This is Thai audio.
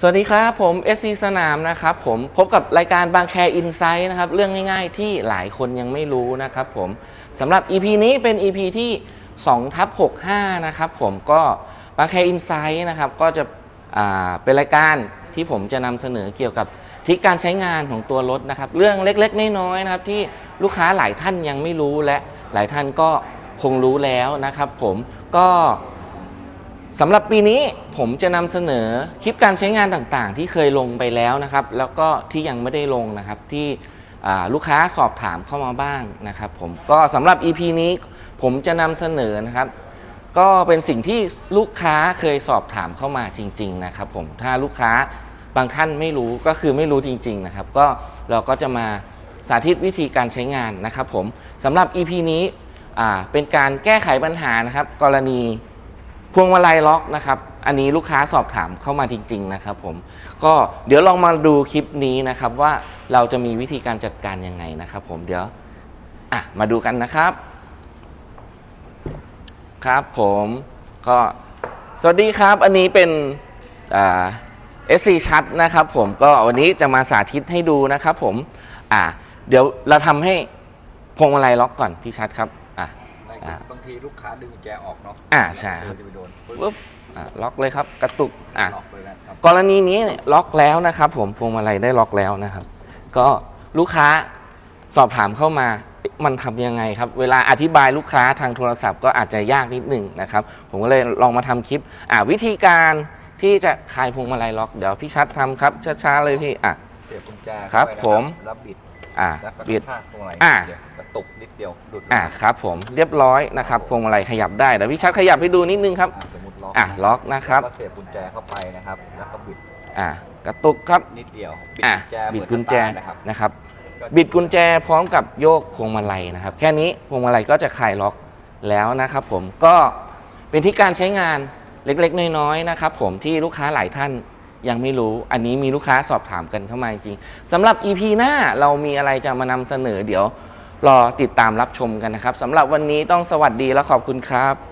สวัสดีครับ ผม SC สนามนะครับผมพบกับรายการบางแคอินไซต์นะครับเรื่องง่ายๆที่หลายคนยังไม่รู้นะครับผมสำหรับ EP นี้เป็น EP ที่2ทับ65 นะครับผมก็บางแคอินไซต์นะครับก็จะเป็นรายการที่ผมจะนำเสนอเกี่ยวกับทริคการใช้งานของตัวรถนะครับ เรื่องเล็กๆ น้อยๆนะครับที่ลูกค้าหลายท่านยังไม่รู้และหลายท่านก็คงรู้แล้วนะครับผมก็ สำหรับปีนี้ผมจะนำเสนอคลิปการใช้งานต่างๆ ที่เคยลงไปแล้วนะครับ แล้วก็ที่ยังไม่ได้ลงนะครับที่ลูกค้าสอบถามเข้ามาบ้างนะครับ ผมก็สำหรับ EP นี้ผมจะนำเสนอนะครับ ก็เป็นสิ่งที่ลูกค้าเคยสอบถามเข้ามาจริง ๆ นะครับ ผมถ้าลูกค้าบางท่านไม่รู้ก็คือไม่รู้จริง ๆ นะครับ ก็เราก็จะมาสาธิตวิธีการใช้งานนะครับ ผมสำหรับ EP นี้เป็นการแก้ไขปัญหานะครับ กรณี พวงมาลัยล็อกนะครับ อันนี้ลูกค้าสอบถามเข้ามาจริง ๆ นะครับผม ก็เดี๋ยวลองมาดูคลิปนี้นะครับว่าเราจะมีวิธีการจัดการยังไงนะครับผมเดี๋ยวอะมาดูกันนะครับ ครับผมก็สวัสดีครับอันนี้เป็นอ่า SC ชัดนะครับผมก็วันนี้จะมาสาธิตให้ดูนะครับผมอะเดี๋ยวเราทำให้พวงมาลัยล็อกก่อนพี่ชัดครับอะ บางทีลูกค้าดึงกุญแจออกเนาะอ่าใช่ครับจะไปโดนปึ๊บปุ๊บอะล็อกเลยครับกระตุกอะล็อกเลยนะครับกรณีนี้เนี่ยล็อกแล้วนะครับ ผมพวงมาลัยได้ล็อกแล้วนะครับ ก็ลูกค้าสอบถามเข้ามามันทำยังไงครับ เวลาอธิบายลูกค้าทางโทรศัพท์ก็อาจจะยากนิดหนึ่งนะครับ ผมก็เลยลองมาทำคลิปอ่าวิธีการที่จะคลายพวงมาลัยล็อกเดี๋ยวพี่ชัดทำครับช้าๆเลยพี่อะเสียบกุญแจครับเข้าไปนะผมแล้วบิด อ่าแล้วก็บิดกระชากตรงไหนอ่าเดี๋ยวกระตุกนิดเดียวดุดอ่าครับผมเรียบร้อยนะครับพวงมาลัยขยับได้เดี๋ยวพี่ชัดขยับให้ดูนิดนึงครับอ่าสมมติล็อกอะล็อกนะครับแล้วก็เสียบกุญแจเข้าไปนะครับแล้วก็บิดอ่ากระตุกครับนิดเดียวบิดอะกุญแจบิดเหมือนกุญแจสตาร์ทนะครับนะครับก็บิดกุญแจพร้อมกับโยกพวงมาลัยนะครับ แค่นี้พวงมาลัยก็จะคลายล็อกแล้วนะครับผมก็เป็นที่การใช้งานเล็กๆ น้อยๆนะครับผมที่ลูกค้าหลายท่าน ยังไม่รู้ อันนี้มีลูกค้าสอบถามกันเข้ามาจริงๆสำหรับ EP หน้าเรามีอะไรจะมานำเสนอเดี๋ยวรอติดตามรับชมกันนะครับสำหรับวันนี้ต้องสวัสดีและขอบคุณครับ